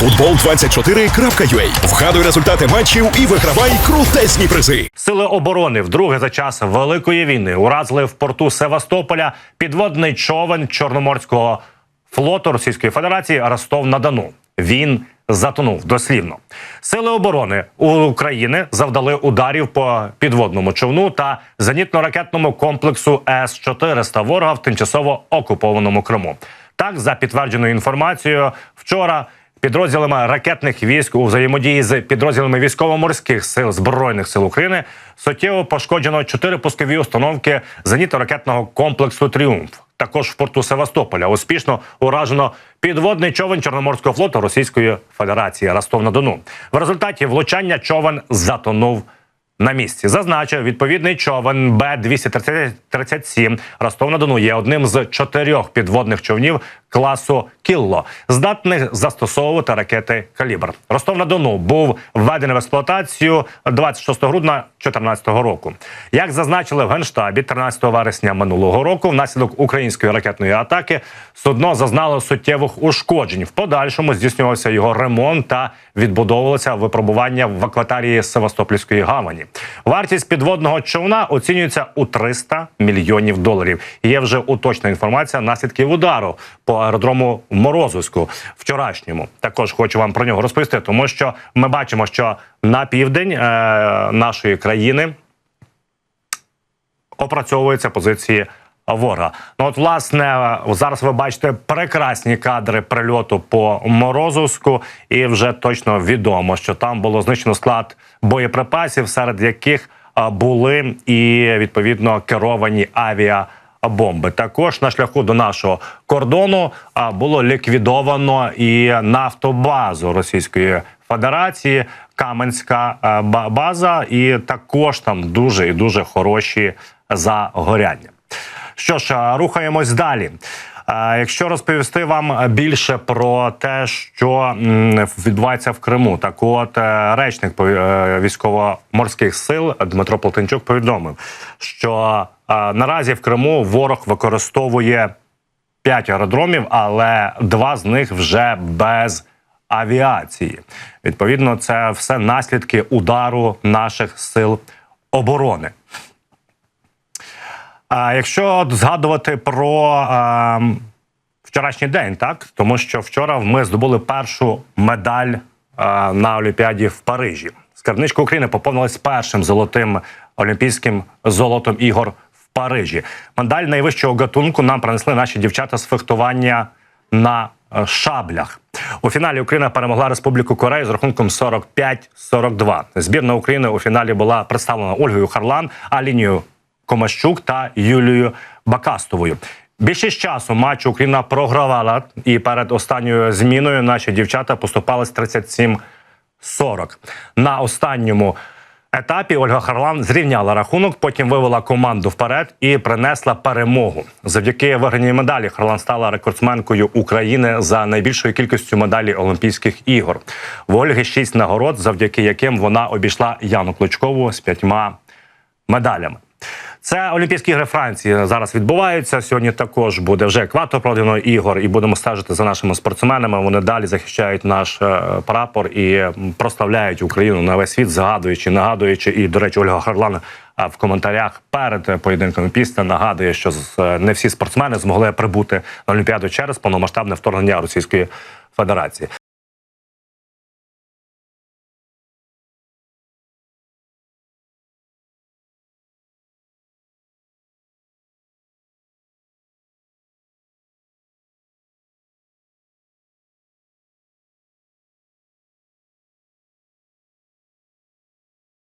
Футбол24.ua. Вгадуй результати матчів і вигравай крутезні призи. Сили оборони вдруге за час великої війни уразили в порту Севастополя підводний човен Чорноморського флоту Російської Федерації Ростов на Дону. Він затонув дослівно. Сили оборони України завдали ударів по підводному човну та зенітно-ракетному комплексу С 400 ворога в тимчасово окупованому Криму. Так, за підтвердженою інформацією, вчора підрозділами ракетних військ у взаємодії з підрозділами військово-морських сил збройних сил України суттєво пошкоджено чотири пускові установки зенітно-ракетного комплексу Тріумф. Також в порту Севастополя успішно уражено підводний човен Чорноморського флоту Російської Федерації Ростов на Дону. В результаті влучання човен затонув на місці. Зазначив, відповідний човен Б-237 Ростов на Дону є одним з чотирьох підводних човнів класу Кілло, здатних застосовувати ракети Калібр. Ростов на Дону був введений в експлуатацію 26 грудня 2014 року. Як зазначили в генштабі 13 вересня минулого року, внаслідок української ракетної атаки судно зазнало суттєвих ушкоджень. В подальшому здійснювався його ремонт та відбудовувалося випробування в акваторії Севастопольської гавані. Вартість підводного човна оцінюється у 300 мільйонів доларів. Є вже уточна інформація наслідків удару по аеродрому Морозовську вчорашньому. Також хочу вам про нього розповісти, тому що ми бачимо, що на південь е, нашої країни опрацьовуються позиції ворога. Ну от, власне, зараз ви бачите прекрасні кадри прильоту по Морозовську, і вже точно відомо, що там було знищено склад боєприпасів, серед яких були і відповідно керовані авіа. Бомби також на шляху до нашого кордону було ліквідовано і нафтобазу Російської Федерації, Каменська база, і також там дуже і дуже хороші загоряння. Що ж, рухаємось далі. Якщо розповісти вам більше про те, що відбувається в Криму, так от е, речник е, військово-морських сил Дмитро Платенчук повідомив, що е, наразі в Криму ворог використовує п'ять аеродромів, але два з них вже без авіації. Відповідно, це все наслідки удару наших сил оборони. А якщо згадувати про е, вчорашній день, так тому що вчора ми здобули першу медаль е, на Олімпіаді в Парижі. Скарбничка України поповнилась першим золотим олімпійським золотом ігор в Парижі. Медаль найвищого гатунку нам принесли наші дівчата з фехтування на е, шаблях. У фіналі Україна перемогла Республіку Корею з рахунком 45-42. Збірна України у фіналі була представлена Ольгою Харлан, Алінією Комащук та Юлією Бакастовою. Більшість часу матчу Україна програвала, і перед останньою зміною наші дівчата поступались 37-40. На останньому етапі Ольга Харлан зрівняла рахунок, потім вивела команду вперед і принесла перемогу. Завдяки виграній медалі Харлан стала рекордсменкою України за найбільшою кількістю медалей Олімпійських ігор. В Ольги шість нагород, завдяки яким вона обійшла Яну Клочкову з п'ятьма медалями. Це Олімпійські ігри Франції зараз відбуваються. Сьогодні також буде вже екватор проведено ігор, і будемо стежити за нашими спортсменами. Вони далі захищають наш е, прапор і м, прославляють Україну на весь світ, згадуючи, нагадуючи. І до речі, Ольга Харлан в коментарях перед е, поєдинком після нагадує, що е, не всі спортсмени змогли прибути на Олімпіаду через повномасштабне вторгнення Російської Федерації.